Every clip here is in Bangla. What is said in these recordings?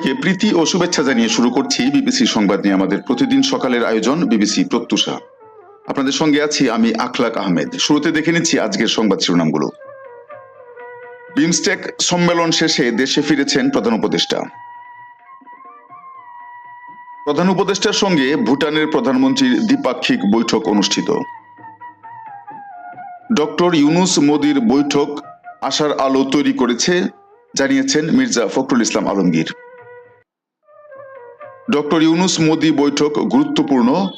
সবাইকে প্রীতি ও শুভেচ্ছা জানিয়ে শুরু করছি বিবিসি সংবাদ নিয়ে আমাদের প্রতিদিন সকালের আয়োজন বিবিসি প্রত্যুষা। আপনাদের সঙ্গে আছি আমি আখলাক আহমেদ। শুরুতে দেখে নিচ্ছি আজকের সংবাদ শিরোনামগুলো। বিমস্টেক সম্মেলন শেষে দেশে ফিরেছেন প্রধান উপদেষ্টা। প্রধান উপদেষ্টার সঙ্গে ভুটানের প্রধানমন্ত্রীর দ্বিপাক্ষিক বৈঠক অনুষ্ঠিত। ডক্টর ইউনুস মোদির বৈঠক আশার আলো তৈরি করেছে, জানিয়েছেন মির্জা ফখরুল ইসলাম আলমগীর। ডক্টর ইউনুস মোদি বৈঠক গুরুত্বপূর্ণ,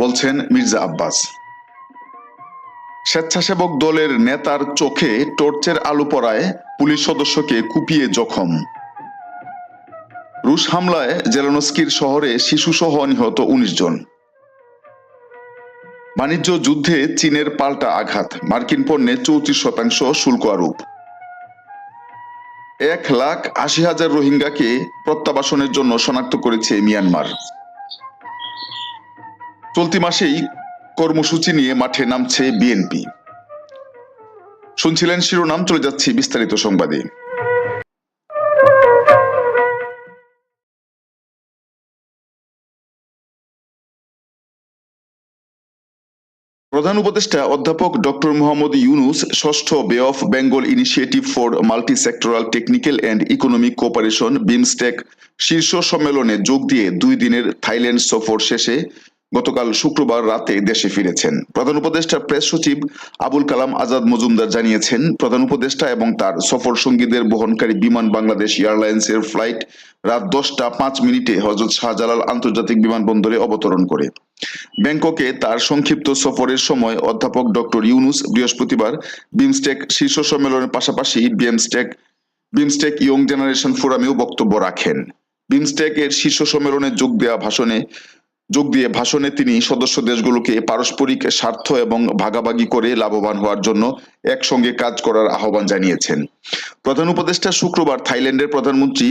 বলছেন মির্জা আব্বাস। স্বেচ্ছাসেবক দলের নেতার চোখে টর্চের আলো পড়ায় পুলিশ সদস্যকে কুপিয়ে জখম। রুশ হামলায় জেলানস্কির শহরে শিশুসহ নিহত উনিশ জন। বাণিজ্য যুদ্ধে চীনের পাল্টা আঘাত, মার্কিন পণ্যে চৌত্রিশ শতাংশ শুল্ক আরোপ। এক লাখ আশি হাজার রোহিঙ্গাকে প্রত্যাবাসনের জন্য শনাক্ত করেছে মিয়ানমার। চলতি মাসেই কর্মসূচি নিয়ে মাঠে নামছে বিএনপি। শুনছিলেন শিরোনাম, চলে যাচ্ছি বিস্তারিত সংবাদে। প্রধান উপদেষ্টা অধ্যাপক ডক্টর মোহাম্মদ ইউনুস ষষ্ঠ Bay of Bengal initiative for multi sectoral technical and economic cooperation BIMSTEC শীর্ষ সম্মেলনে যোগ দিয়ে দুই দিনের থাইল্যান্ড সফর শেষে গতকাল শুক্রবার রাতে দেশে ফিরেছেন। প্রধান উপদেষ্টা প্রেস সচিব আবুল কালাম আজাদ মজুমদার জানিয়েছেন, প্রধান উপদেষ্টা এবং তার সফর সঙ্গীদের বহনকারী বিমান বাংলাদেশ এয়ারলাইন্সের ফ্লাইট রাত দশটা পাঁচ মিনিটে হজরত শাহজালাল আন্তর্জাতিক বিমানবন্দরে অবতরণ করে। ব্যাংককে তার সংক্ষিপ্ত সফরের সময় অধ্যাপক ডক্টর ইউনুস বৃহস্পতিবার বিমস্টেক শীর্ষ সম্মেলনের পাশাপাশি বিএমস্টেক বিমস্টেক ইয়ং জেনারেশন ফোরামেও বক্তব্য রাখেন। বিমস্টেক এর শীর্ষ সম্মেলনে যোগ দেওয়া ভাষণে যোগ দিয়ে ভাষণে তিনি সদস্য দেশগুলোকে পারস্পরিক স্বার্থ এবং ভাগাভাগি করে লাভবান হওয়ার জন্য একসঙ্গে কাজ করার আহ্বান জানিয়েছেন। প্রধান উপদেষ্টা শুক্রবার থাইল্যান্ডের প্রধানমন্ত্রী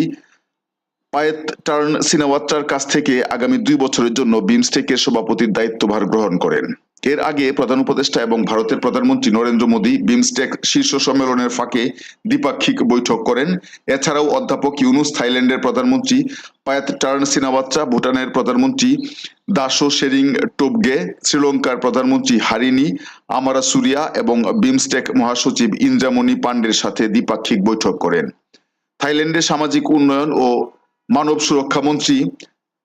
পায়েত টার্ন সিনাওয়াত্রার কাছ থেকে আগামী দুই বছরের জন্য বিমস্টেকের সভাপতির দায়িত্বভার গ্রহণ করেন। এর আগে প্রধান উপদেষ্টা এবং ভারতের প্রধানমন্ত্রী নরেন্দ্র মোদী বিমস্টেক শীর্ষ সম্মেলনের ফাঁকে দ্বিপাক্ষিক বৈঠক করেন। এছাড়াও অধ্যাপক ইউনুস থাইল্যান্ডের প্রধানমন্ত্রী পায়াত টার্ন সিনাওয়াত্রা, ভুটানের প্রধানমন্ত্রী দাসো শেরিং টোবগে, শ্রীলঙ্কার প্রধানমন্ত্রী হারিনি আমারা সুরিয়া এবং বিমস্টেক মহাসচিব ইন্দ্রামণি পান্ডের সাথে দ্বিপাক্ষিক বৈঠক করেন। থাইল্যান্ডের সামাজিক উন্নয়ন ও মানব সুরক্ষা মন্ত্রী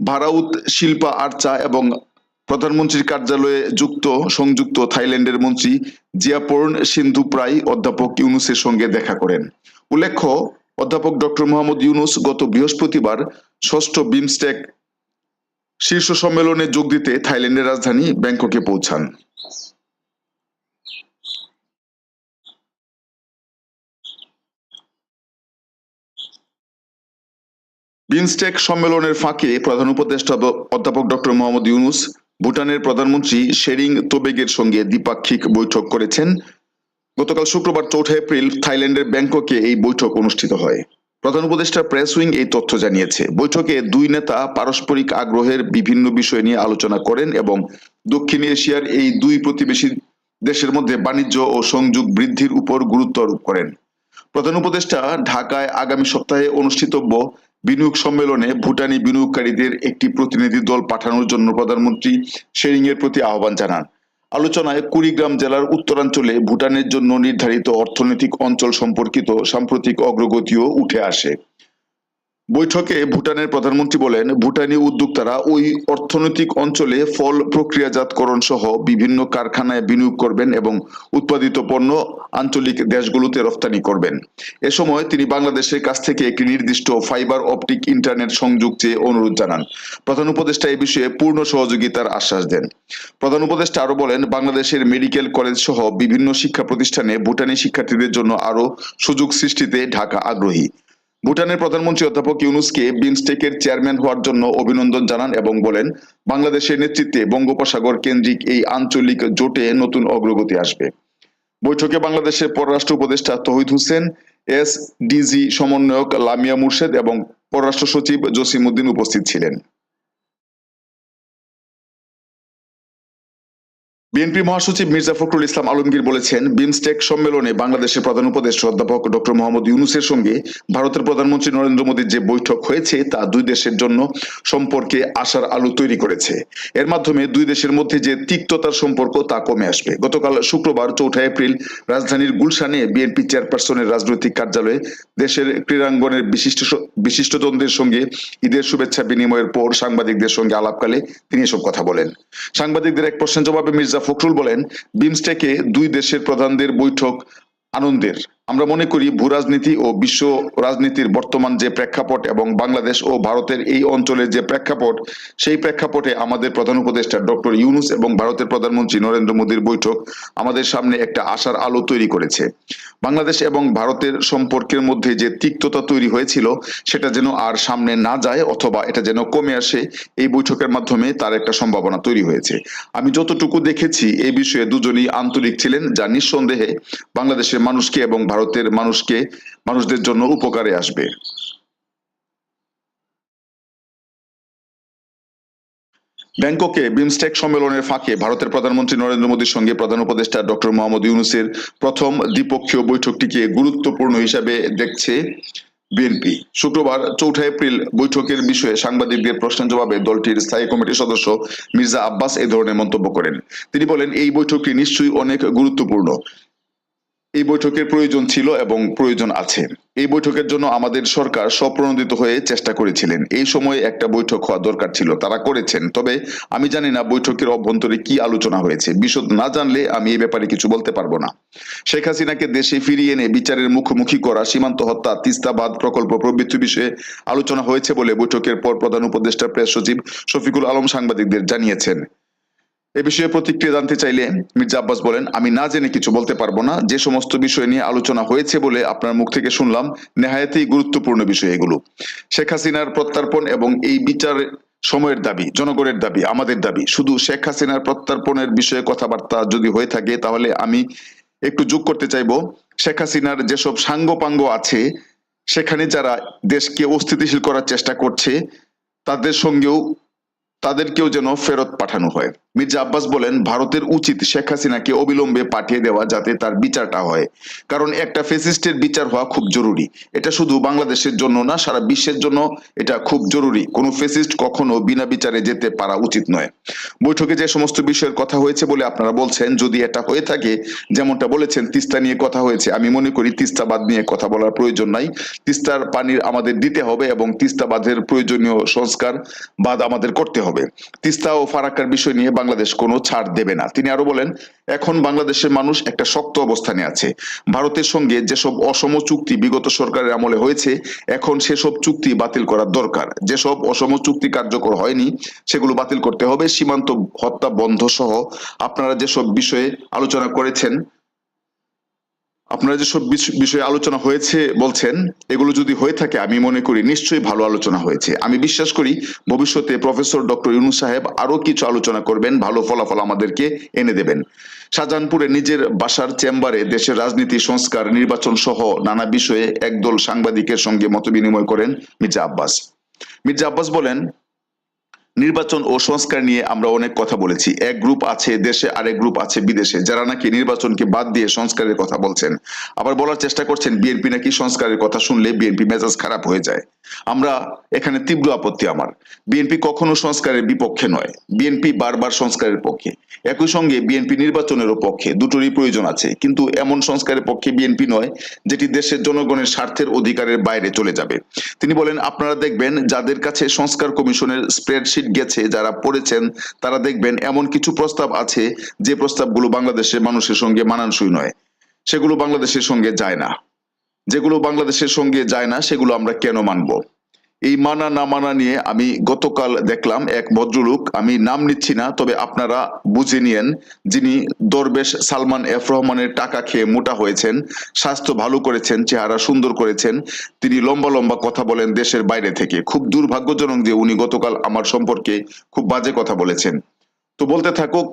ভারাউত শিল্পা আর্চা এবং প্রধানমন্ত্রীর কার্যালয়ে যুক্ত, সংযুক্ত থাইল্যান্ডের মন্ত্রী জিয়াপর্ন সিন্ধু প্রায় অধ্যাপক ইউনুসের সঙ্গে দেখা করেন। উল্লেখ্য, অধ্যাপক ডক্টর মোহাম্মদ ইউনুস গত বৃহস্পতিবার ষষ্ঠ বিমস্টেক শীর্ষ সম্মেলনে যোগ দিতে থাইল্যান্ডের রাজধানী ব্যাংককে পৌঁছান। বিমস্টেক সম্মেলনের ফাঁকে প্রধান উপদেষ্টা অধ্যাপক ডক্টর মোহাম্মদ ইউনুস ভুটানের প্রধানমন্ত্রী শেরিং তোবেগের সঙ্গে দ্বিপাক্ষিক বৈঠক করেছেন। গতকাল শুক্রবার চৌঠা এপ্রিল থাইল্যান্ডের ব্যাংককে এই বৈঠক অনুষ্ঠিত হয়। প্রধান উপদেষ্টা প্রেস উইং এই তথ্য জানিয়েছে। বৈঠকে দুই নেতা পারস্পরিক আগ্রহের বিভিন্ন বিষয় নিয়ে আলোচনা করেন এবং দক্ষিণ এশিয়ার এই দুই প্রতিবেশী দেশের মধ্যে বাণিজ্য ও সংযোগ বৃদ্ধির উপর গুরুত্ব আরোপ করেন। প্রধান উপদেষ্টা ঢাকায় আগামী সপ্তাহে অনুষ্ঠিতব্য বিনিয়োগ সম্মেলনে ভুটানি বিনিয়োগকারীদের একটি প্রতিনিধি দল পাঠানোর জন্য প্রধানমন্ত্রী শেরিং এর প্রতি আহ্বান জানান। আলোচনায় কুড়িগ্রাম জেলার উত্তরাঞ্চলে ভুটানের জন্য নির্ধারিত অর্থনৈতিক অঞ্চল সম্পর্কিত সাম্প্রতিক অগ্রগতিও উঠে আসে। বৈঠকে ভুটানের প্রধানমন্ত্রী বলেন, ভুটানি উদ্যোক্তারা ওই অর্থনৈতিক অঞ্চলে ফল প্রক্রিয়াজাতকরণ সহ বিভিন্ন কারখানায় বিনিয়োগ করবেন এবং উৎপাদিত পণ্য আঞ্চলিক দেশগুলোতে রফতানি করবেন। এ সময় তিনি বাংলাদেশের কাছ থেকে একটি নির্দিষ্ট ফাইবার অপটিক ইন্টারনেট সংযোগ চেয়ে অনুরোধ জানান। প্রধান উপদেষ্টা এ বিষয়ে পূর্ণ সহযোগিতার আশ্বাস দেন। প্রধান উপদেষ্টা আরও বলেন, বাংলাদেশের মেডিকেল কলেজ সহ বিভিন্ন শিক্ষা প্রতিষ্ঠানে ভুটানি শিক্ষার্থীদের জন্য আরও সুযোগ সৃষ্টিতে ঢাকা আগ্রহী। ভুটানের প্রধানমন্ত্রী অধ্যাপক ইউনুসকে বিমস্টেকের চেয়ারম্যান হওয়ার জন্য অভিনন্দন জানান এবং বলেন, বাংলাদেশের নেতৃত্বে বঙ্গোপসাগর কেন্দ্রিক এই আঞ্চলিক জোটে নতুন অগ্রগতি আসবে। বৈঠকে বাংলাদেশের পররাষ্ট্র উপদেষ্টা তহিদ হোসেন এস ডিজি সমন্বয়ক লামিয়া মুর্শেদ এবং পররাষ্ট্র সচিব জসিম উদ্দিন উপস্থিত ছিলেন। বিএনপি মহাসচিব মির্জা ফখরুল ইসলাম আলমগীর বলেছেন, বিমস্টেক সম্মেলনে বাংলাদেশের প্রধান উপদেষ্টা অধ্যাপক ডক্টর মোহাম্মদ ইউনুসের সঙ্গে ভারতের প্রধানমন্ত্রী নরেন্দ্র মোদীর যে বৈঠক হয়েছে, তা দুই দেশের জন্য সম্পর্কে আশার আলো তৈরি করেছে। এর মাধ্যমে দুই দেশের মধ্যে যে তিক্ততার সম্পর্ক, তা কমে আসবে। গতকাল শুক্রবার চৌঠা এপ্রিল রাজধানীর গুলশানে বিএনপি চেয়ারপারসনের রাজনৈতিক কার্যালয়ে দেশের ক্রীড়াঙ্গনের বিশিষ্ট বিশিষ্টজনদের সঙ্গে ঈদের শুভেচ্ছা বিনিময়ের পর সাংবাদিকদের সঙ্গে আলাপকালে তিনি এসব কথা বলেন। সাংবাদিকদের এক প্রশ্নের জবাবে মির্জা ফখরুল বলেন বিমস্টেকে দুই দেশের প্রধানদের বৈঠক আনন্দের। আমরা মনে করি ভূ রাজনীতি ও বিশ্ব রাজনীতির বর্তমান যে প্রেক্ষাপট এবং বাংলাদেশ ও ভারতের এই অঞ্চলের যে প্রেক্ষাপট, সেই প্রেক্ষাপটে আমাদের প্রধান উপদেষ্টা ডক্টর ইউনুস এবং ভারতের প্রধানমন্ত্রী নরেন্দ্র মোদীর বৈঠক আমাদের সামনে একটা আশার আলো তৈরি করেছে। বাংলাদেশ এবং ভারতের সম্পর্কের মধ্যে যে তিক্ততা তৈরি হয়েছিল, সেটা যেন আর সামনে না যায় অথবা এটা যেন কমে আসে, এই বৈঠকের মাধ্যমে তার একটা সম্ভাবনা তৈরি হয়েছে। আমি যতটুকু দেখেছি এই বিষয়ে দুজনই আন্তরিক ছিলেন, যা নিঃসন্দেহে বাংলাদেশের মানুষকে এবং ভারতের মানুষকে, মানুষদের জন্য উপকারে আসবে। ব্যাংককে বিমস্টেক সম্মেলনের ফাঁকে ভারতের প্রধানমন্ত্রী নরেন্দ্র মোদীর সঙ্গে প্রধান উপদেষ্টা ডক্টর মোহাম্মদ ইউনুসের প্রথম দ্বিপক্ষীয় বৈঠকটিকে গুরুত্বপূর্ণ হিসাবে দেখছে বিএনপি। শুক্রবার চৌঠা এপ্রিল বৈঠকের বিষয়ে সাংবাদিকদের প্রশ্নের জবাবে দলটির স্থায়ী কমিটির সদস্য মির্জা আব্বাস এই ধরনের মন্তব্য করেন। তিনি বলেন, এই বৈঠকটি নিশ্চয়ই অনেক গুরুত্বপূর্ণ। এই বৈঠকের প্রয়োজন ছিল এবং প্রয়োজন আছে। এই বৈঠকের জন্য আমাদের সরকার স্বপ্রণোদিত হয়ে চেষ্টা করেছিলেন। এই সময়ে একটা বৈঠক হওয়া দরকার ছিল, তারা করেছেন। তবে আমি জানি না বৈঠকের অভ্যন্তরে কি আলোচনা হয়েছে। বিশদ না জানলে আমি এই ব্যাপারে কিছু বলতে পারব না। শেখ হাসিনাকে দেশে ফিরিয়ে এনে বিচারের মুখোমুখি করা, সীমান্ত হত্যা, তিস্তাবাদ প্রকল্প প্রভৃতি বিষয়ে আলোচনা হয়েছে বলে বৈঠকের পর প্রধান উপদেষ্টা প্রেস সচিব শফিকুল আলম সাংবাদিকদের জানিয়েছেন। এ বিষয়ে প্রতিক্রিয়া জানতে চাইলে মির্জা আব্বাস বলেন, আমি না জেনে কিছু বলতে পারব না। যে সমস্ত বিষয় নিয়ে আলোচনা হয়েছে বলে আপনার মুখ থেকে শুনলাম, নেহায়তেই গুরুত্বপূর্ণ বিষয় এগুলো। শেখ হাসিনার প্রত্যার্পণ এবং এই বিচার সময়ের দাবি, জনগণের দাবি, আমাদের দাবি, শুধু শেখ হাসিনার প্রত্যার্পণের বিষয়ে কথাবার্তা যদি হয়ে থাকে, তাহলে আমি একটু যোগ করতে চাইব। শেখ হাসিনার যেসব সাঙ্গপাঙ্গ আছে, সেখানে যারা দেশকে অস্থিতিশীল করার চেষ্টা করছে, তাদের সঙ্গেও তাদেরকেও যেন ফেরত পাঠানো হয়। মির্জা আব্বাস বলেন, ভারতের উচিত শেখ হাসিনাকে অবিলম্বে পাঠিয়ে দেওয়া যাতে তার বিচারটা হয়। কারণ একটা ফেসিস্টের বিচার হওয়া খুব জরুরি। এটা শুধু বাংলাদেশের জন্য না, সারা বিশ্বের জন্য এটা খুব জরুরি। কোনো ফেসিস্ট কখনো বিনা বিচারে যেতে পারা উচিত নয়। বৈঠকে যে সমস্ত বিষয়ের কথা হয়েছে বলে আপনারা বলছেন, যদি এটা হয়ে থাকে, যেমনটা বলেছেন, তিস্তা নিয়ে কথা হয়েছে। আমি মনে করি তিস্তা বাঁধ নিয়ে কথা বলার প্রয়োজন নাই। তিস্তার পানির আমাদের দিতে হবে এবং তিস্তা বাঁধের প্রয়োজনীয় সংস্কার বাদ আমাদের করতে হবে। তিস্তা ও ফারাক্কার বিষয় নিয়ে বাংলাদেশ কোনো ছাড় দেবে না। তিনি আরও বলেন, এখন বাংলাদেশের মানুষ একটা শক্ত অবস্থানে আছে। ভারতের সঙ্গে যেসব অসম চুক্তি বিগত সরকারের আমলে হয়েছে, এখন সেসব চুক্তি বাতিল করার দরকার। যেসব অসম চুক্তি কার্যকর হয়নি, সেগুলো বাতিল করতে হবে। সীমান্ত হত্যা বন্ধ সহ আপনারা যেসব বিষয়ে আলোচনা করেছেন আপনারা যেসব বিষ- বিষয়ে আলোচনা হয়েছে বলছেন, এগুলো যদি হয়ে থাকে, আমি মনে করি নিশ্চয়ই ভালো আলোচনা হয়েছে। আমি বিশ্বাস করি ভবিষ্যতে প্রফেসর ডক্টর ইউনুস সাহেব আরও কিছু আলোচনা করবেন, ভালো ফলাফল আমাদেরকে এনে দেবেন। শাহজাহানপুরে নিজের বাসার চেম্বারে দেশের রাজনীতি, সংস্কার, নির্বাচন সহ নানা বিষয়ে একদল সাংবাদিকের সঙ্গে মতবিনিময় করেন মির্জা আব্বাস। মির্জা আব্বাস বলেন নির্বাচন ও সংস্কার নিয়ে আমরা অনেক কথা বলেছি। এক গ্রুপ আছে দেশে, আরেক গ্রুপ আছে বিদেশে। যারা নাকি নির্বাচনকে বাদ দিয়ে সংস্কারের কথা বলছেন, আবার বলার চেষ্টা করছেন বিএনপি নাকি সংস্কারের কথা শুনলে বিএনপি মেজাজ খারাপ হয়ে যায়। আমরা এখানে তীব্র আপত্তি আমার। বিএনপি কখনো সংস্কারের বিপক্ষে নয়। বিএনপি বারবার সংস্কারের পক্ষে। একই সঙ্গে বিএনপি নির্বাচনেরও পক্ষে। দুটোরই প্রয়োজন আছে। কিন্তু এমন সংস্কারের পক্ষে বিএনপি নয়, যেটি দেশের জনগণের স্বার্থের অধিকারের বাইরে চলে যাবে। তিনি বলেন, আপনারা দেখবেন, যাদের কাছে সংস্কার কমিশনের স্প্রেডশিট গেছে, যারা পড়েছেন, তারা দেখবেন এমন কিছু প্রস্তাব আছে যে প্রস্তাবগুলো বাংলাদেশের মানুষের সঙ্গে মানানসই নয়। সেগুলো বাংলাদেশের সঙ্গে যায় না। যেগুলো বাংলাদেশের সঙ্গে যায় না, সেগুলো আমরা কেন মানব? এই মানা না মানা নিয়ে আমি গতকাল দেখলাম এক ভদ্রলোক, আমি নাম নিচ্ছি না, তবে আপনারা বুঝে নিয়েন যিনি দরবেশ সালমান এফ রহমানের টাকা খেয়ে মোটা হয়েছেন, স্বাস্থ্য ভালো করেছেন, চেহারা সুন্দর করেছেন, তিনি লম্বা লম্বা কথা বলেন দেশের বাইরে থেকে। খুব দুর্ভাগ্যজনক যে উনি গতকাল আমার সম্পর্কে খুব বাজে কথা বলেছেন। তো বলতে থাকুক,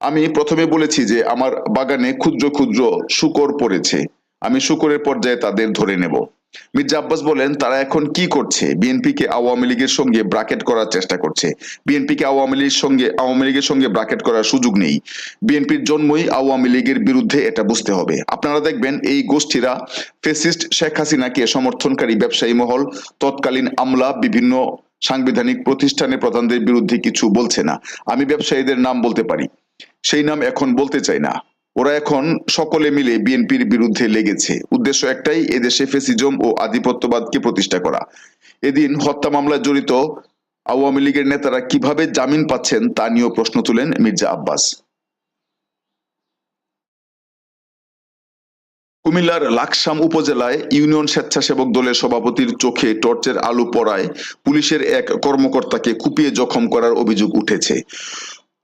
আমি প্রথমে বলেছি যে আমার বাগানে ক্ষুদ্র ক্ষুদ্র শুকর পড়েছে। আমি শুকরের পর্যায়ে তাদের ধরে নেব। মির্জা আব্বাস বলেন, তারা এখন কি করছে? বিএনপিকে আওয়ামী লীগের সঙ্গে ব্রাকেট করার চেষ্টা করছে। বিএনপিকে আওয়ামী লীগের সঙ্গে, আওয়ামী লীগের সঙ্গে ব্রাকেট করার সুযোগ নেই। বিএনপির জন্মই আওয়ামী লীগের বিরুদ্ধে এটা বুঝতে হবে। আপনারা দেখবেন এই গোষ্ঠীরা ফেসিস্ট শেখ হাসিনাকে সমর্থনকারী ব্যবসায়ী মহল, তৎকালীন আমলা, বিভিন্ন সাংবিধানিক প্রতিষ্ঠানের প্রধানদের বিরুদ্ধে কিছু বলছে না। আমি ব্যবসায়ীদের নাম বলতে পারি। সেই নাম এখন বলতে চাই না। ওরা এখন সকলে মিলে বিএনপির বিরুদ্ধে লেগেছে। উদ্দেশ্য একটাই, এদেশে ফেসিজম ও আধিপত্যবাদকে প্রতিষ্ঠা করা। এদিন হত্যা মামলায় জড়িত আওয়ামী লীগের নেতারা কীভাবে জামিন পাচ্ছেন তা নিয়েও প্রশ্ন তুলেন মির্জা আব্বাস। কুমিল্লার লাকসাম উপজেলায় ইউনিয়ন স্বেচ্ছাসেবক দলের সভাপতির চোখে টর্চের আলো পড়ায় পুলিশের এক কর্মকর্তাকে কুপিয়ে জখম করার অভিযোগ উঠেছে।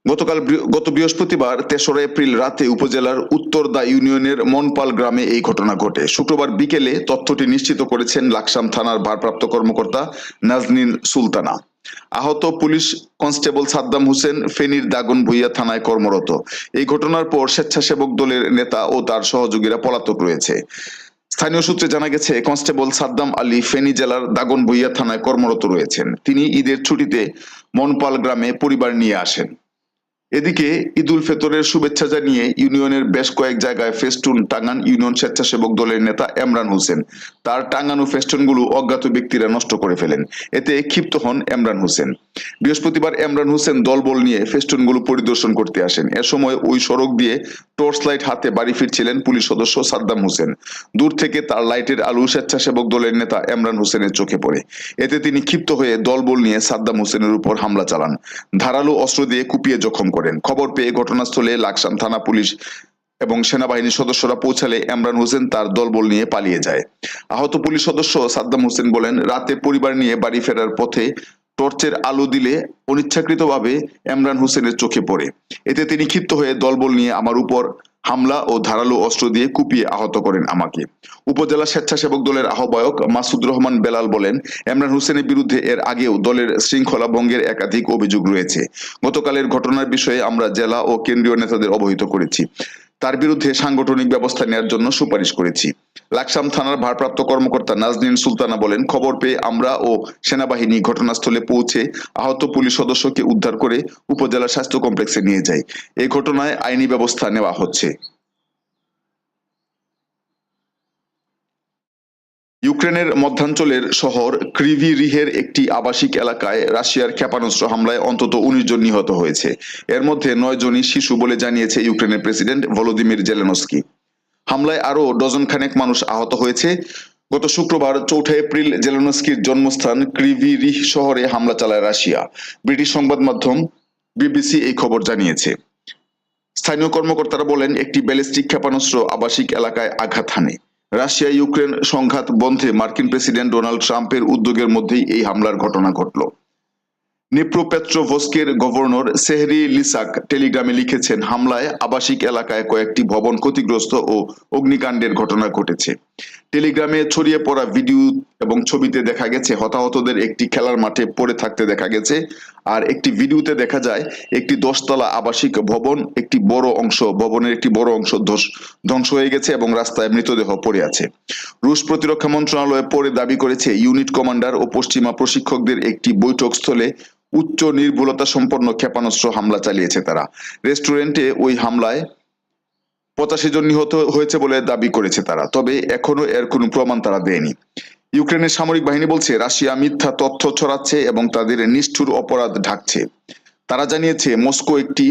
গতকাল গত বৃহস্পতিবার তেসরা এপ্রিল রাতে উপজেলার উত্তরদা ইউনিয়নের মনপাল গ্রামে এই ঘটনা ঘটে। শুক্রবার বিকেলে তথ্যটি নিশ্চিত করেছেন লাকসাম থানার ভারপ্রাপ্ত কর্মকর্তা নাজনীন সুলতানা। আহত পুলিশ কনস্টেবল সাদ্দাম হোসেন ফেনীর দাগন ভুইয়া থানায় কর্মরত। এই ঘটনার পর স্বেচ্ছাসেবক দলের নেতা ও তার সহযোগীরা পলাতক রয়েছে। স্থানীয় সূত্রে জানা গেছে, কনস্টেবল সাদ্দাম আলী ফেনী জেলার দাগন ভুইয়া থানায় কর্মরত রয়েছেন। তিনি ঈদের ছুটিতে মনপাল গ্রামে পরিবার নিয়ে আসেন। এদিকে ঈদুল ফেতরের শুভেচ্ছা জানিয়ে ইউনিয়নের বেশ কয়েক জায়গায় ফেস্টুন টাঙ্গান ইউনিয়ন স্বেচ্ছাসেবক দলের নেতা এমরান হোসেন। তার টাঙ্গানো ফেস্টুনগুলো অজ্ঞাত ব্যক্তিরা নষ্ট করে ফেলেন। এতে ক্ষিপ্ত হন এমরান হোসেন। বৃহস্পতিবার এমরান হোসেন দলবল নিয়ে ফেস্টুনগুলো পরিদর্শন করতে আসেন। এ সময় ওই সড়ক দিয়ে টর্চ লাইট হাতে বাড়ি ফিরছিলেন পুলিশ সদস্য সাদ্দাম হোসেন। দূর থেকে তার লাইটের আলু স্বেচ্ছাসেবক দলের নেতা এমরান হোসেনের চোখে পড়ে। এতে তিনি ক্ষিপ্ত হয়ে দলবল নিয়ে সাদ্দাম হোসেনের উপর হামলা চালান। ধারালো অস্ত্র দিয়ে কুপিয়ে জখম করেন। খবর পেয়ে ঘটনাস্থলে লাকসাম থানা পুলিশ এবং সেনাবাহিনীর সদস্যরা পৌঁছালে এমরান হোসেন তার দলবল নিয়ে পালিয়ে যায়। আহত পুলিশ সদস্য সাদ্দাম হোসেন বলেন, রাতে পরিবার নিয়ে বাড়ি ফেরার পথে টর্চের আলো দিলে অনিচ্ছাকৃতভাবে এমরান হোসেনের চোখে পড়ে। এতে তিনি ক্ষিপ্ত হয়ে দলবল নিয়ে আমার উপর হামলা ও ধারালো অস্ত্র দিয়ে কুপিয়ে আহত করেন আমাকে। উপজেলা স্বেচ্ছাসেবক দলের আহ্বায়ক মাসুদ রহমান বেলাল বলেন এমরান হোসেনের বিরুদ্ধে এর আগেও দলের শৃঙ্খলা ভঙ্গের একাধিক অভিযোগ রয়েছে। গতকালের ঘটনার বিষয়ে আমরা জেলা ও কেন্দ্রীয় নেতাদের অবহিত করেছি। তার বিরুদ্ধে সাংগঠনিক ব্যবস্থা নেওয়ার জন্য সুপারিশ করেছি। লাকসাম থানার ভারপ্রাপ্ত কর্মকর্তা নাজনীন সুলতানা বলেন, খবর পেয়ে আমরা ও সেনাবাহিনী ঘটনাস্থলে পৌঁছে আহত পুলিশ সদস্যকে উদ্ধার করে উপজেলা স্বাস্থ্য কমপ্লেক্সে নিয়ে যায় এই ঘটনায় আইনি ব্যবস্থা নেওয়া হচ্ছে। ইউক্রেনের মধ্যাঞ্চলের শহর ক্রিভি রিহের একটি আবাসিক এলাকায় রাশিয়ার ক্ষেপণাস্ত্র হামলায় অন্তত উনিশ জন নিহত হয়েছে। এর মধ্যে নয় জনই শিশু বলে জানিয়েছে ইউক্রেনের প্রেসিডেন্ট ভলোদিমির জেলেনস্কি। হামলায় আরও ডজন খানেক মানুষ আহত হয়েছে। গত শুক্রবার চৌঠা এপ্রিল জেলেনস্কির জন্মস্থান ক্রিভি রিহ শহরে হামলা চালায় রাশিয়া। ব্রিটিশ সংবাদ মাধ্যম বিবিসি এই খবর জানিয়েছে। স্থানীয় কর্মকর্তারা বলেন, একটি ব্যালিস্টিক ক্ষেপণাস্ত্র আবাসিক এলাকায় আঘাত হানে। রাশিয়া ইউক্রেন সংঘাত বন্ধে মার্কিন প্রেসিডেন্ট ডোনাল্ড ট্রাম্পের উদ্যোগের মধ্যেই এই হামলার ঘটনা ঘটল। নিপ্রোপেট্রোভস্কের গভর্নর সেহরি লিসাক টেলিগ্রামে লিখেছেন, হামলায় আবাসিক এলাকায় কয়েকটি ভবন ক্ষতিগ্রস্ত ও অগ্নিকাণ্ডের ঘটনা ঘটেছে। টেলিগ্রামে ছড়িয়ে পড়া ভিডিও এবং ছবিতে দেখা গেছে, হতাহতদের একটি খেলার মাঠে পড়ে থাকতে দেখা গেছে। আর একটি ভিডিওতে দেখা যায় একটি দশতলা আবাসিক ভবন, একটি বড় অংশ, ভবনের একটি বড় অংশ ধ্বংস হয়ে গেছে এবং রাস্তায় মৃতদেহ পড়ে আছে। রুশ প্রতিরক্ষা মন্ত্রণালয় পরে দাবি করেছে, ইউনিট কমান্ডার ও পশ্চিমা প্রশিক্ষকদের একটি বৈঠক স্থলে উচ্চ নির্ভুলতা সম্পন্ন ক্ষেপণাস্ত্র হামলা চালিয়েছে তারা। রেস্টুরেন্টে ওই হামলায় পঁচাশি জন নিহত হয়েছে বলে দাবি করেছে তারা, তবে এখনও এর কোনো প্রমাণ তারা দেয়নি। ইউক্রেনের সামরিক বাহিনী বলছে, রাশিয়া মিথ্যা তথ্য ছড়াচ্ছে এবং তাদের নিষ্ঠুর অপরাধ ঢাকছে। তারা জানিয়েছে, মস্কো একটি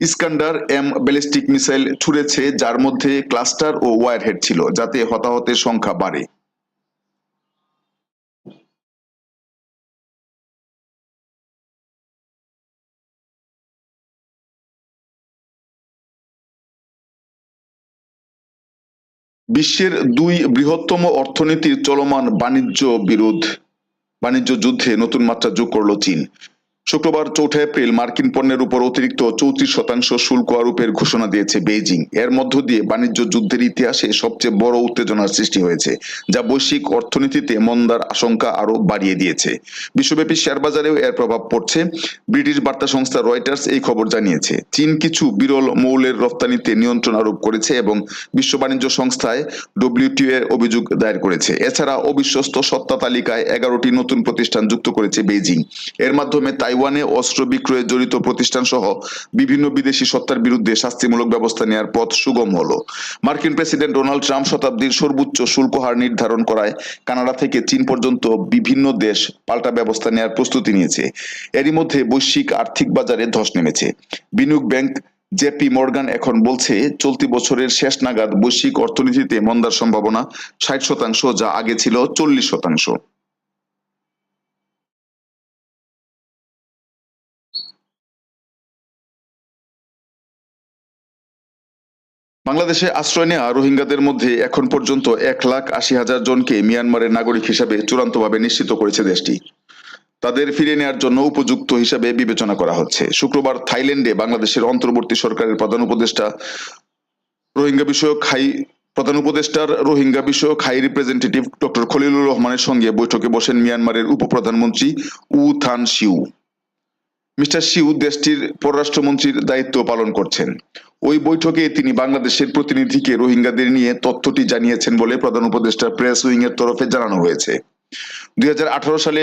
ইস্কান্ডার এম ব্যালিস্টিক মিসাইল ছুড়েছে, যার মধ্যে ক্লাস্টার ও ওয়ারহেড ছিল, যাতে হতাহতের সংখ্যা বাড়ে। বিশ্বের দুই বৃহত্তম অর্থনীতির চলমান বাণিজ্য বিরোধ বাণিজ্য যুদ্ধে নতুন মাত্রা যোগ করল চীন। শুক্রবার চৌঠা এপ্রিল মার্কিন পণ্যের উপর অতিরিক্ত চৌত্রিশ শতাংশ শুল্ক আরোপের ঘোষণা দিয়েছে বেইজিং। এর মধ্য দিয়ে বাণিজ্য যুদ্ধের ইতিহাসে সবচেয়ে বড় উত্তেজনার সৃষ্টি হয়েছে, যা বৈশ্বিক অর্থনীতিতে মন্দার আশঙ্কা আরও বাড়িয়ে দিয়েছে। বিশ্বব্যাপী শেয়ার বাজারেও এর প্রভাব পড়ছে, ব্রিটিশ বার্তা সংস্থা রয়টার্স এই খবর জানিয়েছে। চীন কিছু বিরল মৌলের রপ্তানিতে নিয়ন্ত্রণ আরোপ করেছে এবং বিশ্ব বাণিজ্য সংস্থায় ডব্লিউটিও এর অভিযোগ দায়ের করেছে। এছাড়া অবিশ্বস্ত সত্তা তালিকায় এগারোটি নতুন প্রতিষ্ঠান যুক্ত করেছে বেইজিং। এর মাধ্যমে তাইওয়ানে অস্ত্র বিক্রয়ে জড়িত প্রতিষ্ঠান সহ বিভিন্ন বিদেশি সত্তার বিরুদ্ধে শাস্তিমূলক ব্যবস্থা নেওয়ার পথ সুগম হল। মার্কিন প্রেসিডেন্ট ডোনাল্ড ট্রাম্প শতাব্দীর সর্বোচ্চ শুল্ক হার নির্ধারণ করায় কানাডা থেকে চীন পর্যন্ত বিভিন্ন দেশ পাল্টা ব্যবস্থা নেওয়ার প্রস্তুতি নিয়েছে। এরই মধ্যে বৈশ্বিক আর্থিক বাজারে ধস নেমেছে। বিনিয়োগ ব্যাংক জেপি মর্গান এখন বলছে, চলতি বছরের শেষ নাগাদ বৈশ্বিক অর্থনীতিতে মন্দার সম্ভাবনা ষাট শতাংশ, যা আগে ছিল চল্লিশ শতাংশ। বাংলাদেশে আশ্রয় নেওয়া রোহিঙ্গাদের মধ্যে এখন পর্যন্ত এক লাখ আশি হাজার জনকে মিয়ানমারের নাগরিক হিসাবে চূড়ান্তভাবে নিশ্চিত করেছে দেশটি। তাদের ফিরিয়ে নেওয়ার জন্য উপযুক্ত হিসাবে বিবেচনা করা হচ্ছে। শুক্রবার থাইল্যান্ডে বাংলাদেশের অন্তর্বর্তী সরকারের প্রধান উপদেষ্টা রোহিঙ্গা বিষয়ক হাই প্রধান উপদেষ্টার রোহিঙ্গা বিষয়ক হাই রিপ্রেজেন্টেটিভ ডক্টর খলিলুর রহমানের সঙ্গে বৈঠকে বসেন মিয়ানমারের উপপ্রধানমন্ত্রী উ থান শিউ। মিস্টার শিউ দেশটির পররাষ্ট্রমন্ত্রীর দায়িত্ব পালন করছেন। ওই বৈঠকে তিনি বাংলাদেশের প্রতিনিধিকে রোহিঙ্গাদের নিয়ে তথ্যটি জানিয়েছেন বলে প্রধান উপদেষ্টা প্রেস উইং এর তরফে জানানো হয়েছে। দুই হাজার আঠারো সালে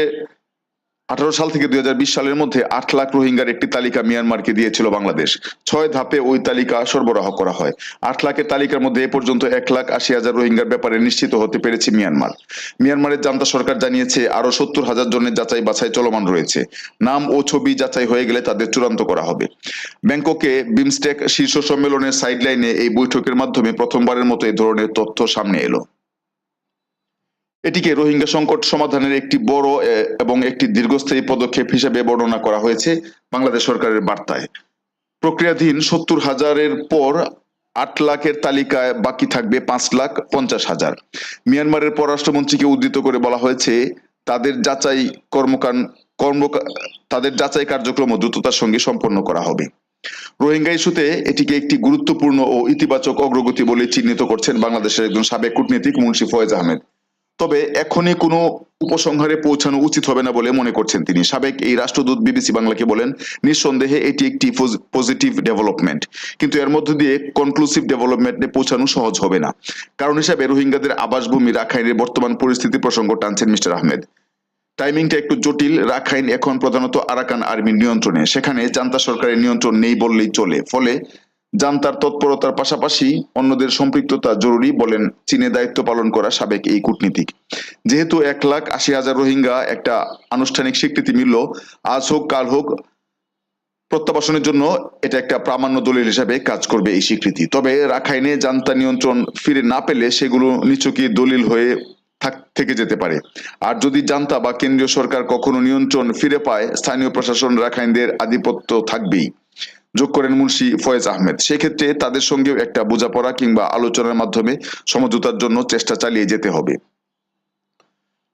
আঠারো সাল থেকে দুই হাজার বিশ সালের মধ্যে আট লাখ রোহিঙ্গার একটি তালিকা মিয়ানমারকে দিয়েছিল বাংলাদেশ। ছয় ধাপে ওই তালিকা সরবরাহ করা হয়। আট লাখের তালিকার মধ্যে এ পর্যন্ত এক লাখ আশি হাজার রোহিঙ্গার ব্যাপারে নিশ্চিত হতে পেরেছে মিয়ানমার। মিয়ানমারের জান্তা সরকার জানিয়েছে আরও সত্তর হাজার জনের যাচাই বাছাই চলমান রয়েছে। নাম ও ছবি যাচাই হয়ে গেলে তাদের চূড়ান্ত করা হবে। ব্যাংককে বিমস্টেক শীর্ষ সম্মেলনের সাইডলাইনে এই বৈঠকের মাধ্যমে প্রথমবারের মতো এই ধরনের তথ্য সামনে এলো। এটিকে রোহিঙ্গা সংকট সমাধানের একটি বড় এবং একটি দীর্ঘস্থায়ী পদক্ষেপ হিসেবে বর্ণনা করা হয়েছে বাংলাদেশ সরকারের বার্তায়। প্রক্রিয়াধীন সত্তর হাজারের পর আট লাখের তালিকায় বাকি থাকবে পাঁচ লাখ পঞ্চাশ হাজার। মিয়ানমারের পররাষ্ট্রমন্ত্রীকে উদ্ধৃত করে বলা হয়েছে, তাদের যাচাই কর্মকান কর্ম তাদের যাচাই কার্যক্রম দ্রুততার সঙ্গে সম্পন্ন করা হবে। রোহিঙ্গা ইস্যুতে এটিকে একটি গুরুত্বপূর্ণ ও ইতিবাচক অগ্রগতি বলে চিহ্নিত করছেন বাংলাদেশের একজন সাবেক কূটনীতিক মুন্সি ফয়েজ আহমেদ। তবে এখনই কোনো উপসংহারে পৌঁছানো উচিত হবে না বলে মনে করছেন তিনি। সাবেক এই রাষ্ট্রদূত বিবিসি বাংলাকে বলেন, নিঃসন্দেহে এটি একটি পজিটিভ ডেভেলপমেন্ট কিন্তু এর মধ্য দিয়ে কনক্লুসিভ ডেভেলপমেন্টে পৌঁছানো সহজ হবে না। কারণ হিসাবে রোহিঙ্গাদের আবাসভূমি রাখাইনের বর্তমান পরিস্থিতি প্রসঙ্গ টানছেন মিস্টার আহমেদ। টাইমিংটা একটু জটিল, রাখাইন এখন প্রধানত আরাকান আর্মির নিয়ন্ত্রণে। সেখানে জান্তা সরকারের নিয়ন্ত্রণ নেই বললেই চলে। ফলে জান্তার তৎপরতার পাশাপাশি অন্যদের সম্পৃক্ততা জরুরি বলেন চীনে দায়িত্ব পালন করা সাবেক এই কূটনীতিক। যেহেতু এক লাখ আশি হাজার রোহিঙ্গা একটা আনুষ্ঠানিক স্বীকৃতি মিলল, আজ হোক, কাল হোক, প্রত্যাবাসনের জন্য এটা একটা প্রামাণ্য দলিল হিসাবে কাজ করবে এই স্বীকৃতি। তবে রাখাইনে জান্তা নিয়ন্ত্রণ ফিরে না পেলে সেগুলো নিচকি দলিল হয়ে থাক- থেকে যেতে পারে। আর যদি জান্তা বা কেন্দ্রীয় সরকার কখনো নিয়ন্ত্রণ ফিরে পায়, স্থানীয় প্রশাসন রাখাইনদের আধিপত্য থাকবেই। যোগ করেন মুন্সি ফয়েজ আহমেদ। সেক্ষেত্রে তাদের সঙ্গেও একটা বোঝাপড়া কিংবা আলোচনার মাধ্যমে সমঝোতার জন্য চেষ্টা চালিয়ে যেতে হবে।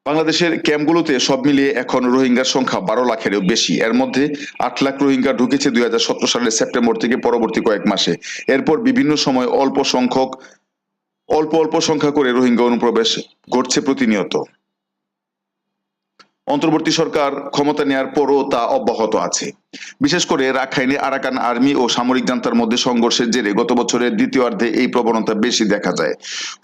বাংলাদেশের ক্যাম্পগুলোতে সব মিলিয়ে এখন রোহিঙ্গার সংখ্যা বারো লাখেরও বেশি। এর মধ্যে আট লাখ রোহিঙ্গা ঢুকেছে দুই হাজার সতেরো সালের সেপ্টেম্বর থেকে পরবর্তী কয়েক মাসে। এরপর বিভিন্ন সময় অল্প সংখ্যক, অল্প অল্প সংখ্যা করে রোহিঙ্গা অনুপ্রবেশ ঘটছে প্রতিনিয়ত। অন্তর্বর্তী সরকার ক্ষমতা নেয়ার পরও তা অব্যাহত আছে। বিশেষ করে রাখাইনে আরাকান আর্মি ও সামরিক জান্তার মধ্যে সংঘর্ষের জেরে গত বছরের দ্বিতীয়ার্ধে এই প্রবণতা বেশি দেখা যায়।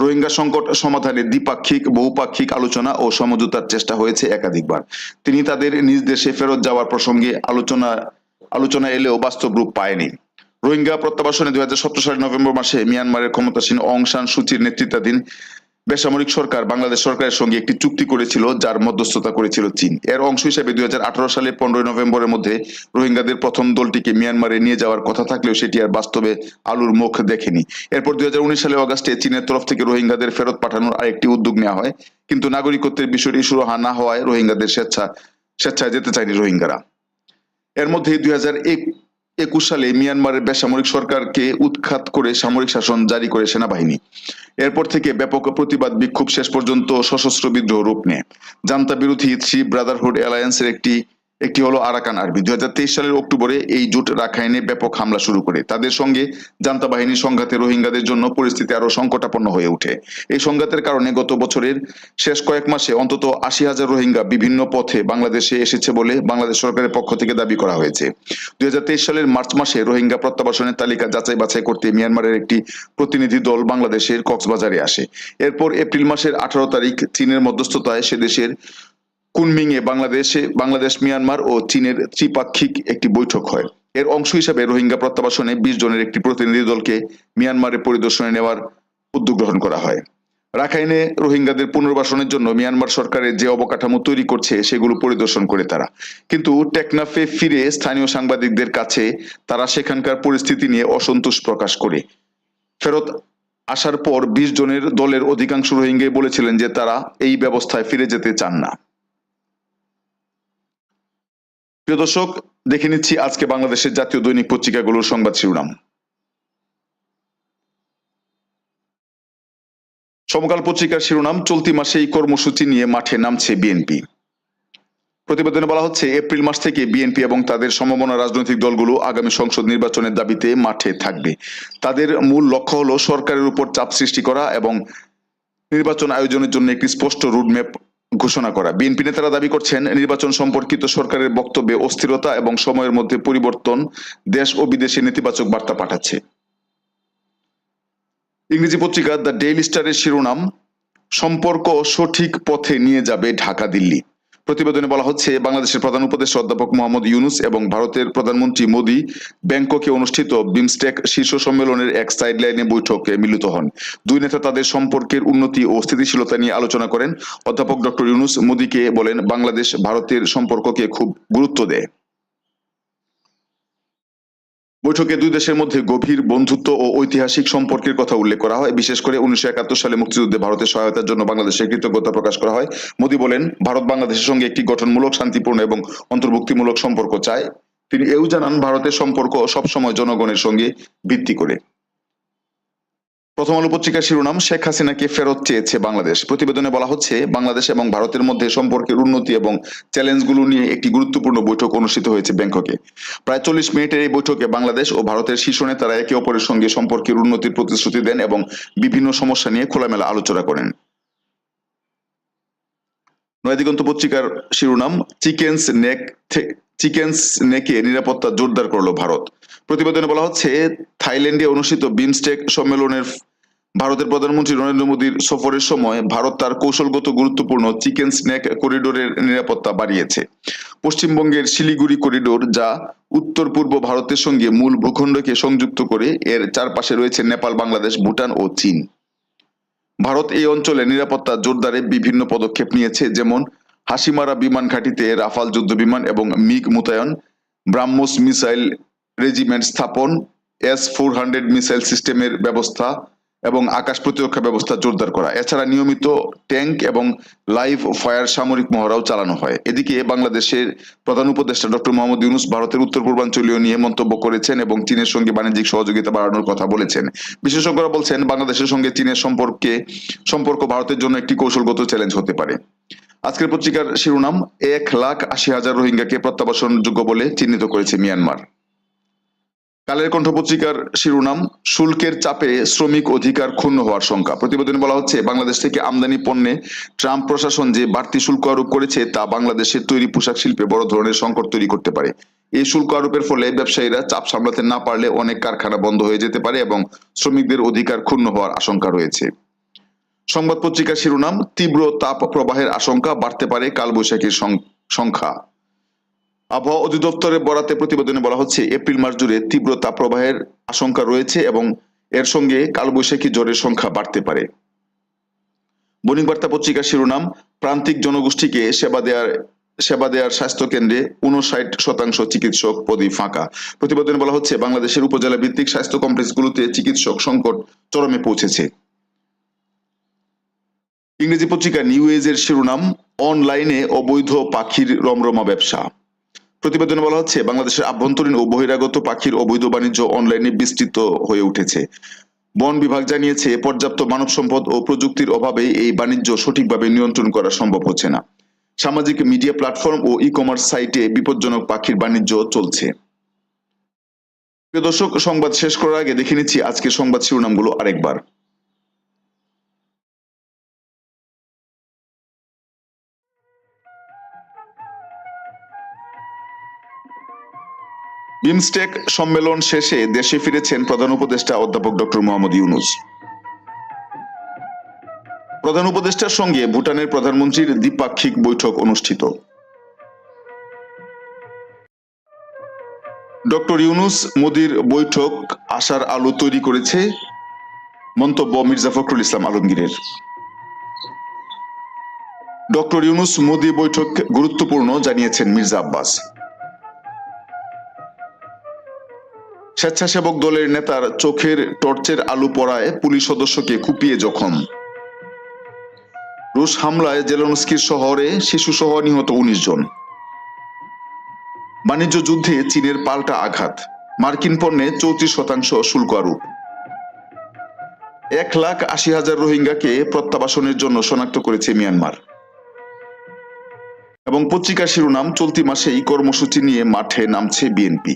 রোহিঙ্গা সংকট সমাধানে দ্বিপাক্ষিক, বহুপাক্ষিক আলোচনা ও সমঝোতার চেষ্টা হয়েছে একাধিকবার। তিনি তাদের নিজ দেশে ফেরত যাওয়ার প্রসঙ্গে আলোচনা আলোচনা এলেও বাস্তব রূপ পায়নি। রোহিঙ্গা প্রত্যাবাসনে দুই হাজার সতেরো সালের নভেম্বর মাসে মিয়ানমারের ক্ষমতাসীন অং সান সুচির নেতৃত্বাধীন বেসামরিক সরকার বাংলাদেশ সরকারের সঙ্গে একটি চুক্তি করেছিল, যার মধ্যস্থতা করেছিল চীন। এর অংশ হিসেবে দুই সালে পনেরোই নভেম্বরের মধ্যে রোহিঙ্গাদের প্রথম দলটিকে মিয়ানমারে নিয়ে যাওয়ার কথা থাকলেও সেটি আর বাস্তবে আলুর মুখ দেখেনি। এরপর দুই হাজার উনিশ সালে অগাস্টে চীনের তরফ থেকে রোহিঙ্গাদের ফেরত পাঠানোর আরেকটি উদ্যোগ নেওয়া হয়, কিন্তু নাগরিকত্বের বিষয়টি সুরাহা না হওয়ায় রোহিঙ্গাদের স্বেচ্ছা, স্বেচ্ছায় যেতে চায়নি রোহিঙ্গারা। এর মধ্যে দুই হাজার একুশ সালে মিয়ানমারের বেসামরিক সরকারকে উৎখাত করে সামরিক শাসন জারি করে সেনাবাহিনী। এরপর থেকে ব্যাপক প্রতিবাদ বিক্ষোভ শেষ পর্যন্ত সশস্ত্র বিদ্রোহ রূপ নেয়। জান্তা বিরোধী থ্রি ব্রাদারহুড অ্যালায়েন্সের একটি একটি হলো আরাকান আর্মি দুই সালের অক্টোবরে এই জোট রাখাইনে ব্যাপক হামলা শুরু করে। তাদের সঙ্গে জান্তা বাহিনীর সংঘাতে রোহিঙ্গাদের জন্য পরিস্থিতি আরও সংকটাপন্ন হয়ে ওঠে। এই সংঘাতের কারণে গত বছরের শেষ কয়েক মাসে অন্তত আশি হাজার রোহিঙ্গা বিভিন্ন পথে বাংলাদেশে এসেছে বলে বাংলাদেশ সরকারের পক্ষ থেকে দাবি করা হয়েছে। দুই হাজার তেইশ সালের মার্চ মাসে রোহিঙ্গা প্রত্যাবাসনের তালিকা যাচাই বাছাই করতে মিয়ানমারের একটি প্রতিনিধি দল বাংলাদেশের কক্সবাজারে আসে। এরপর এপ্রিল মাসের আঠারো তারিখ চীনের মধ্যস্থতায় সে দেশের কুনমিং এ বাংলাদেশে, বাংলাদেশ, মিয়ানমার ও চীনের ত্রিপাক্ষিক একটি বৈঠক হয়। এর অংশ হিসাবে রোহিঙ্গা প্রত্যাবাসনে বিশ জনের একটি প্রতিনিধি দলকে মিয়ানমারে পরিদর্শনে নেওয়ার উদ্যোগ গ্রহণ করা হয়। রাখাইনে রোহিঙ্গাদের পুনর্বাসনের জন্য মিয়ানমার সরকারের যে অবকাঠামো তৈরি করছে, সেগুলো পরিদর্শন করে তারা। কিন্তু টেকনাফে ফিরে স্থানীয় সাংবাদিকদের কাছে তারা সেখানকার পরিস্থিতি নিয়ে অসন্তোষ প্রকাশ করে। ফেরত আসার পর বিশ জনের দলের অধিকাংশ রোহিঙ্গাই বলেছিলেন যে তারা এই ব্যবস্থায় ফিরে যেতে চান না। প্রিয় দর্শক, দেখে নিচ্ছি আজকে বাংলাদেশের জাতীয় দৈনিক পত্রিকাগুলোর সংবাদ শিরোনাম। সমকাল পত্রিকার শিরোনাম, চলতি মাসে এই কর্মসূচি নিয়ে মাঠে নামছে বিএনপি। প্রতিবেদনে বলা হচ্ছে, এপ্রিল মাস থেকে বিএনপি এবং তাদের সমমনা রাজনৈতিক দলগুলো আগামী সংসদ নির্বাচনের দাবিতে মাঠে থাকবে। তাদের মূল লক্ষ্য হলো সরকারের উপর চাপ সৃষ্টি করা এবং নির্বাচন আয়োজনের জন্য একটি স্পষ্ট রুটম্যাপ ঘোষণা করা। বিএনপি নেতারা দাবি করছেন, নির্বাচন সম্পর্কিত সরকারের বক্তব্যে অস্থিরতা এবং সময়ের মধ্যে পরিবর্তন দেশ ও বিদেশে নেতিবাচক বার্তা পাঠাচ্ছে। ইংরেজি পত্রিকা দ্য ডেইলি স্টারের শিরোনাম, সম্পর্ক সঠিক পথে নিয়ে যাবে ঢাকা দিল্লি প্রতিবেদনে বলা হচ্ছে, বাংলাদেশের প্রধান উপদেষ্টা অধ্যাপক মোহাম্মদ ইউনুস এবং ভারতের প্রধানমন্ত্রী মোদী ব্যাংককে অনুষ্ঠিত বিমস্টেক শীর্ষ সম্মেলনের এক সাইডলাইনে বৈঠকে মিলিত হন। দুই নেতা তাদের সম্পর্কের উন্নতি ও স্থিতিশীলতা নিয়ে আলোচনা করেন। অধ্যাপক ডক্টর ইউনুস মোদীকে বলেন, বাংলাদেশ ভারতের সম্পর্ককে খুব গুরুত্ব দেয়। বৈঠকে দুই দেশের মধ্যে গভীর বন্ধুত্ব ও ঐতিহাসিক সম্পর্কের কথা উল্লেখ করা হয়। বিশেষ করে উনিশশো একাত্তর সালে মুক্তিযুদ্ধে ভারতের সহায়তার জন্য বাংলাদেশের কৃতজ্ঞতা প্রকাশ করা হয়। মোদী বলেন, ভারত বাংলাদেশের সঙ্গে একটি গঠনমূলক, শান্তিপূর্ণ এবং অন্তর্ভুক্তিমূলক সম্পর্ক চায়। তিনি এও জানান, ভারতের সম্পর্ক সবসময় জনগণের সঙ্গে ভিত্তি করে। প্রথম আলো পত্রিকার শিরোনাম, শেখ হাসিনাকে ফেরত চেয়েছে বাংলাদেশ। প্রতিবেদনে বলা হচ্ছে, বাংলাদেশ এবং ভারতের মধ্যে সম্পর্কের উন্নতি এবং চ্যালেঞ্জগুলো নিয়ে একটি গুরুত্বপূর্ণ বৈঠক অনুষ্ঠিত হয়েছে ব্যাংককে। প্রায় চল্লিশ মিনিটের এই বৈঠকে বাংলাদেশ ও ভারতের শীর্ষ নেতারা একে অপরের সঙ্গে সম্পর্কের উন্নতির প্রতিশ্রুতি দেন এবং বিভিন্ন সমস্যা নিয়ে খোলামেলা আলোচনা করেন। নয়াদিগন্ত পত্রিকার শিরোনাম, চিকেন্স নেক চিকেন্স নেকে নিরাপত্তা জোরদার করল ভারত। প্রতিবেদনে বলা হচ্ছে, থাইল্যান্ডে অনুষ্ঠিত বিমস্টেক সম্মেলনের ভারতের প্রধানমন্ত্রী নরেন্দ্র মোদীর সফরের সময় ভারত তার কৌশলগত গুরুত্বপূর্ণ চিকেন স্ন্যাক করিডোরের নিরাপত্তা বাড়িয়েছে। পশ্চিমবঙ্গের শিলিগুড়ি করিডোর, যা উত্তর পূর্ব ভারতের সঙ্গে মূল ভূখণ্ডকে সংযুক্ত করে, এর চারপাশে রয়েছে নেপাল, বাংলাদেশ, ভুটান ও চীন। ভারত এই অঞ্চলে নিরাপত্তা জোরদারে বিভিন্ন পদক্ষেপ নিয়েছে, যেমন হাসিমারা বিমান ঘাঁটিতে রাফাল যুদ্ধ বিমান এবং মিগ মোতায়েন, ব্রাহ্মোস মিসাইল রেজিমেন্ট স্থাপন, এস ফোর হান্ড্রেড মিসাইল সিস্টেমের ব্যবস্থা এবং আকাশ প্রতিরক্ষা ব্যবস্থা জোরদার করা। এছাড়া নিয়মিত ট্যাঙ্ক এবং লাইভ ফায়ার সামরিক মহড়াও চালানো হয়। এদিকে বাংলাদেশের প্রধান উপদেষ্টা ডক্টর মোহাম্মদ ইউনুস ভারতের উত্তর পূর্বাঞ্চলীয় নিয়ে মন্তব্য করেছেন এবং চীনের সঙ্গে বাণিজ্যিক সহযোগিতা বাড়ানোর কথা বলেছেন। বিশেষজ্ঞরা বলছেন, বাংলাদেশের সঙ্গে চীনের সম্পর্কে সম্পর্ক ভারতের জন্য একটি কৌশলগত চ্যালেঞ্জ হতে পারে। আজকের পত্রিকার শিরোনাম, এক লাখ আশি হাজার রোহিঙ্গাকে প্রত্যাবাসন যোগ্য বলে চিহ্নিত করেছে মিয়ানমার। কালের কণ্ঠ পত্রিকার শিরোনাম, শুল্কের চাপে শ্রমিক অধিকার ক্ষুণ্ণ হওয়ার শঙ্কা। প্রতিবেদনে বলা হচ্ছে, বাংলাদেশ থেকে আমদানি পণ্যে ট্রাম্প প্রশাসন যে বাড়তি শুল্ক আরোপ করেছে, তা বাংলাদেশের তৈরি পোশাক শিল্পে বড় ধরনের সংকট তৈরি করতে পারে। এই শুল্ক আরোপের ফলে ব্যবসায়ীরা চাপ সামলাতে না পারলে অনেক কারখানা বন্ধ হয়ে যেতে পারে এবং শ্রমিকদের অধিকার ক্ষুণ্ণ হওয়ার আশঙ্কা রয়েছে। সংবাদ পত্রিকার শিরোনাম, তীব্র তাপ প্রবাহের আশঙ্কা, বাড়তে পারে কালবৈশাখীর সংখ্যা। আবহাওয়া অধিদপ্তরের বরাতে প্রতিবেদনে বলা হচ্ছে, এপ্রিল মাস জুড়ে তীব্র তাপপ্রবাহের আশঙ্কা রয়েছে এবং এর সঙ্গে কালবৈশাখী জ্বরের সংখ্যা বাড়তে পারে। বণিক বার্তা পত্রিকার শিরোনাম, প্রান্তিক জনগোষ্ঠীকে সেবা দেওয়ার সেবা দেওয়ার স্বাস্থ্য কেন্দ্রে উনষাট শতাংশ চিকিৎসক পদই ফাঁকা। প্রতিবেদনে বলা হচ্ছে, বাংলাদেশের উপজেলা ভিত্তিক স্বাস্থ্য কমপ্লেক্সগুলোতে চিকিৎসক সংকট চরমে পৌঁছেছে। ইংরেজি পত্রিকা নিউ এজের শিরোনাম অনলাইনে অবৈধ পাখির রমরমা ব্যবসা। প্রতিবেদনে বলা হচ্ছে, বাংলাদেশের আভ্যন্তরীণ ও বহিরাগত পাখির অবৈধ বাণিজ্য অনলাইনে বিস্তৃত হয়ে উঠেছে। বন বিভাগ জানিয়েছে, পর্যাপ্ত মানব সম্পদ ও প্রযুক্তির অভাবে এই বাণিজ্য সঠিকভাবে নিয়ন্ত্রণ করা সম্ভব হচ্ছে না। সামাজিক মিডিয়া প্ল্যাটফর্ম ও ই কমার্স সাইটে বিপজ্জনক পাখির বাণিজ্য চলছে। প্রিয় দর্শক, সংবাদ শেষ করার আগে দেখে নিচ্ছি আজকের সংবাদ শিরোনামগুলো আরেকবার। বিমস্টেক সম্মেলন শেষে দেশে ফিরেছেন প্রধান উপদেষ্টা অধ্যাপক ডক্টর মোহাম্মদ ইউনুস। প্রধান উপদেষ্টার সঙ্গে ভুটানের প্রধানমন্ত্রীর দ্বিপাক্ষিক বৈঠক অনুষ্ঠিত। ডক্টর ইউনুস মোদির বৈঠক আশার আলো তৈরি করেছে মন্তব্য মির্জা ফখরুল ইসলাম আলমগীরের। ডক্টর ইউনুস মোদি বৈঠক গুরুত্বপূর্ণ জানিয়েছেন মির্জা আব্বাস। স্বেচ্ছাসেবক দলের নেতার চোখের টর্চের আলু পড়ায় পুলিশ সদস্যকে কুপিয়ে জখম। রুশ হামলায় জেলনস্কির শহরে শিশু সহ নিহত উনিশ জন। বাণিজ্য যুদ্ধে চীনের পাল্টা আঘাত। মার্কিন পণ্যে চৌত্রিশ শতাংশ শুল্ক আরোপ। এক লাখ আশি হাজার রোহিঙ্গাকে প্রত্যাবাসনের জন্য শনাক্ত করেছে মিয়ানমার। এবং পত্রিকার শিরোনাম, চলতি মাসেই কর্মসূচি নিয়ে মাঠে নামছে বিএনপি।